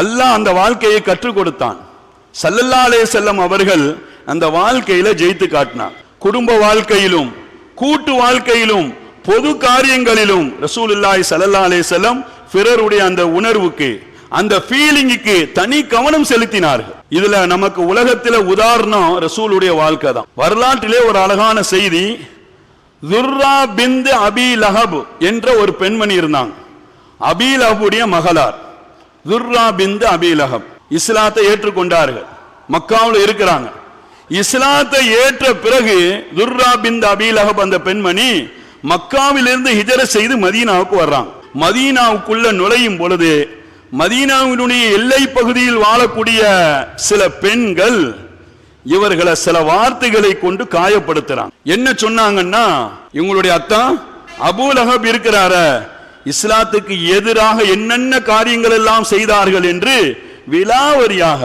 அல்லாஹ் அந்த வாழ்க்கையை கற்றுக் கொடுத்தான். சல்லல்லாலே செல்லம் அவர்கள் அந்த வாழ்க்கையில ஜெயித்து காட்டினார். குடும்ப வாழ்க்கையிலும் கூட்டு வாழ்க்கையிலும் பொது காரியங்களிலும் ரசூல் இல்லாய் அலைஹி செல்லம் பிறருடைய அந்த உணர்வுக்கு அந்த ஃபீலிங்குக்கு தனி கவனம் செலுத்தினார்கள். இதுல நமக்கு உலகத்தில் உதாரணம் ரசூலுடைய வாழ்க்கை தான். வரலாற்றிலே ஒரு அழகான செய்தி துர்ரா பிந்து அபி லஹப் என்ற ஒரு பெண்மணி இருந்தாங்க. அபி லஹபுடைய மகளார். துர்ரா பிந்து அபிலகம் இஸ்லாத்தை ஏற்றுக்கொண்டார்கள். மக்காவில் இருக்கிறாங்க. இஸ்லாத்தை ஏற்ற பிறகு துர்ரா பிந்து அபி அந்த பெண்மணி மக்காவிலிருந்து ஹிஜர செய்து மதீனாவுக்கு வர்றாங்க. மதீனாவுக்குள்ள நுழையும் பொழுது மதீனாவினுடைய எல்லை பகுதியில் வாழக்கூடிய சில பெண்கள் இவர்களை சில வார்த்தைகளை கொண்டு காயப்படுத்துறாங்க. என்ன சொன்னாங்கன்னா இவங்களுடைய அத்தா அபூலகப் இருக்கிறார இஸ்லாத்துக்கு எதிராக என்னென்ன காரியங்கள் எல்லாம் செய்தார்கள் என்று விலாவரியாக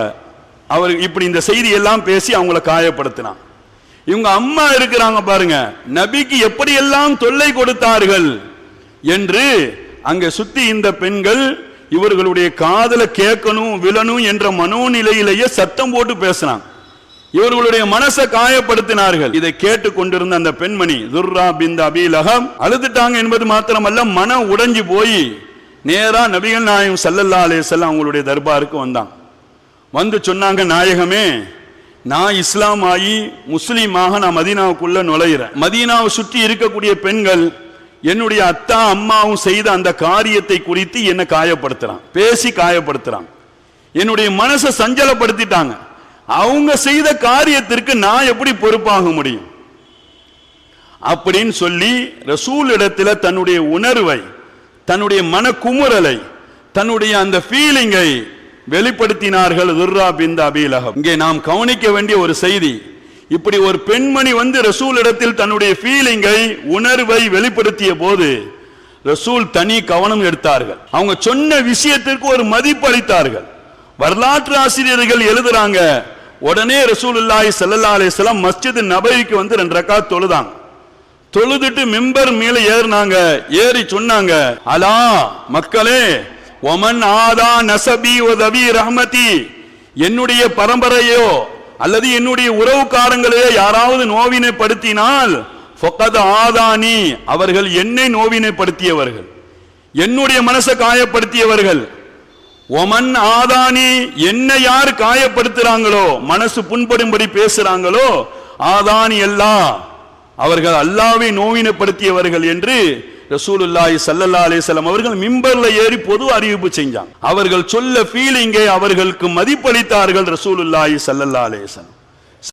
அவர் இப்படி இந்த செய்தி எல்லாம் பேசி அவங்கள காயப்படுத்தினான். இவங்க அம்மா இருக்கிறாங்க பாருங்க நபிக்கு எப்படி எல்லாம் தொல்லை கொடுத்தார்கள் என்று அங்க சுத்தி இந்த பெண்கள் இவர்களுடைய காதல கேட்கணும் விழணும் என்ற மனோநிலையிலேயே சத்தம் போட்டு பேசினாங்க. இவர்களுடைய மனசை காயப்படுத்தினார்கள். இதை கேட்டு கொண்டிருந்த அந்த பெண்மணி துர்ரா பிந்த அபிலகம் அழுதுட்டாங்க என்பது மாத்திரமல்ல மனம் உடைஞ்சு போய் நேரா நபிகள் நாயகம் சல்லல்லா அலைஹிஸ்ஸலாம் அவங்களுடைய தர்பாருக்கு வந்தான். வந்து சொன்னாங்க நாயகமே நான் இஸ்லாம் ஆகி முஸ்லீமாக நான் மதீனாவுக்குள்ள நுழையிறேன். மதீனாவை சுற்றி இருக்கக்கூடிய பெண்கள் என்னுடைய அத்தா அம்மாவும் செய்த அந்த காரியத்தை குறித்து என்னை காயப்படுத்துறான். பேசி காயப்படுத்துறான். என்னுடைய மனசை சஞ்சலப்படுத்திட்டாங்க. அவங்க செய்த காரியத்திற்கு நான் எப்படி பொறுப்பாக முடியும்? அப்படின்னு சொல்லி ரசூல் இடத்துல தன்னுடைய உணர்வை தன்னுடைய மனக்குமுறலை தன்னுடைய அந்த ஃபீலிங்கை வெளிப்படுத்தினார்கள் துர்ரா பிந்த அபிலகம் இங்கே நாம் கவனிக்க வேண்டிய ஒரு செய்தி இப்படி ஒரு பெண்மணி வந்து ரசூல் இடத்தில் தன்னுடைய ஃபீலிங்கை உணர்வை வெளிப்படுத்திய போது ரசூல் தனி கவனம் எடுத்தார்கள். அவங்க சொன்ன விஷயத்திற்கு ஒரு மதிப்பு அளித்தார்கள் வரலாற்று ஆசிரியர்கள் எழுதுறாங்க உடனே ரசூலுல்லாய் ஸல்லல்லாஹு அலைஹி மஸ்ஜித் நபவிக்கு வந்து ரெண்டு ரக்கா தொழுதாங்க. தொழுதுட்டு மிம்பர் மேல ஏறினாங்க ஏறி சொன்னாங்க அலா மக்களே ஒமன் ஆதா நசபி உதவி ரஹமதி என்னுடைய பரம்பரையோ அல்லது என்னுடைய உறவுக்காரங்களையோ யாராவது நோவினைப்படுத்தினால் ஃபொக்கத் ஆதானி அவர்கள் என்னை நோவினைப்படுத்தியவர்கள். என்னுடைய மனசை காயப்படுத்தியவர்கள். ஒமன் ஆதானி என்ன யார் காயப்படுத்துறாங்களோ மனசு புண்படும்படி பேசுறாங்களோ ஆதானி அல்லா. அவர்கள் அல்லாவை நோயினப்படுத்தியவர்கள் என்று ரசூலுல்லாஹி சல்லல்லா அலிசல்லாம் அவர்கள் மிம்பர்ல ஏறி பொது அறிவிப்பு செஞ்சாங்க. அவர்கள் சொல்ல ஃபீலிங்கை அவர்களுக்கு மதிப்பளித்தார்கள் ரசூலுல்லாஹி சல்லல்லா அலைஹி